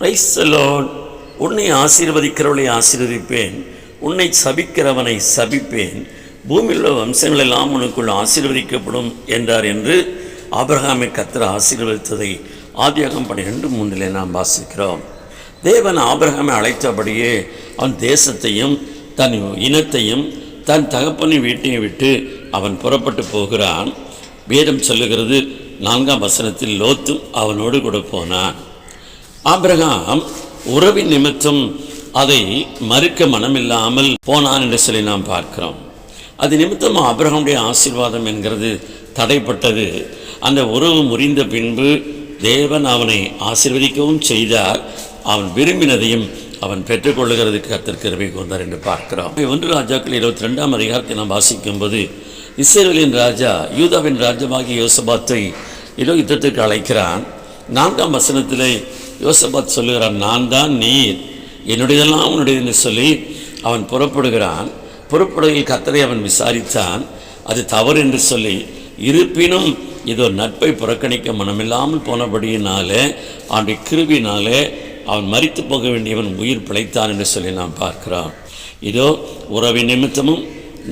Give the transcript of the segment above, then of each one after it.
பிரைஸ்தலோன் உன்னை ஆசீர்வதிக்கிறவளை ஆசீர்வதிப்பேன். உன்னை சபிக்கிறவனை சபிப்பேன். பூமியில் உள்ள வம்சங்கள் எல்லாம் உனக்குள் ஆசீர்வதிக்கப்படும் என்றார் என்று ஆபிரகாமை கத்திர ஆசீர்வதித்ததை ஆதியாகம் பன்னிரெண்டு மூன்றிலே நாம் வாசிக்கிறோம். தேவன் ஆபிரகாமை அழைத்தபடியே அவன் தேசத்தையும் தன் இனத்தையும் தன் தகப்பனின் வீட்டையும் விட்டு அவன் புறப்பட்டு போகிறான். வேதம் சொல்லுகிறது நான்காம் வசனத்தில் லோத்தும் அவனோடு கூட போனான். ஆபிரகாம் உறவின் நிமித்தம் அதை மறுக்க மனமில்லாமல் போனான் என்று சொல்லி நாம் பார்க்கிறோம். அது நிமித்தம் அபிரகமுடைய ஆசீர்வாதம் என்கிறது தடைப்பட்டது. அந்த உறவு முறிந்த பின்பு தேவன் அவனை ஆசீர்வதிக்கவும் செய்தார். அவன் விரும்பினதையும் அவன் பெற்றுக்கொள்ளுகிறதுக்கு கத்தர் கிருபை கொண்டார் என்று பார்க்கிறோம். ஒன்று ராஜாக்கள் இருபத்தி ரெண்டாம் அதிகாரத்தை நாம் வாசிக்கும்போது இஸ்ரேலின் ராஜா யூதாவின் ராஜமாகிய யோசபாத்தை இதோ யுத்தத்திற்கு அழைக்கிறான். நான்காம் வசனத்திலே யோசபாத் சொல்லுகிறான் நான் தான் நீர். என்னுடையதெல்லாம் உன்னுடையது என்று சொல்லி அவன் புறப்படுகிறான். புறப்படுகையில் கத்தரை அவன் விசாரித்தான். அது தவறு என்று சொல்லி இருப்பினும் இதோ நட்பை புறக்கணிக்க மனமில்லாமல் போனபடியினாலே அவனுடைய கிருபினாலே அவன் மறித்து போக வேண்டியவன் உயிர் பிழைத்தான் என்று சொல்லி நாம் பார்க்கிறோம். இதோ உறவின் நிமித்தமும்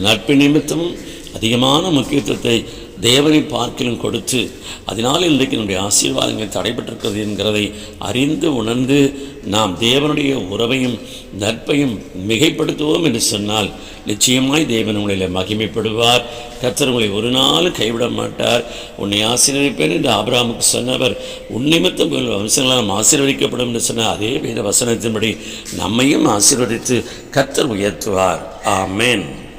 நட்பு நிமித்தமும் அதிகமான முக்கியத்துவத்தை தேவனை பார்க்கிலும் கொடுத்து அதனால் இன்றைக்கு நம்முடைய ஆசீர்வாதங்கள் தடைபட்டிருக்கிறது என்கிறதை அறிந்து உணர்ந்து நாம் தேவனுடைய உறவையும் நட்பையும் மிகைப்படுத்துவோம் என்று சொன்னால் நிச்சயமாய் தேவன் உங்களில் மகிமைப்படுவார். கர்த்தர் உங்களை ஒரு நாள் கைவிட மாட்டார். உன்னை ஆசீர்வதிப்பேன் என்று ஆபிராமுக்கு சொன்னவர் உன்னிமித்தம் வம்சங்களால் ஆசீர்வதிக்கப்படும் என்று சொன்ன அதே வேத வசனத்தின்படி நம்மையும் ஆசீர்வதித்து கர்த்தர் உயர்த்துவார். ஆமேன்.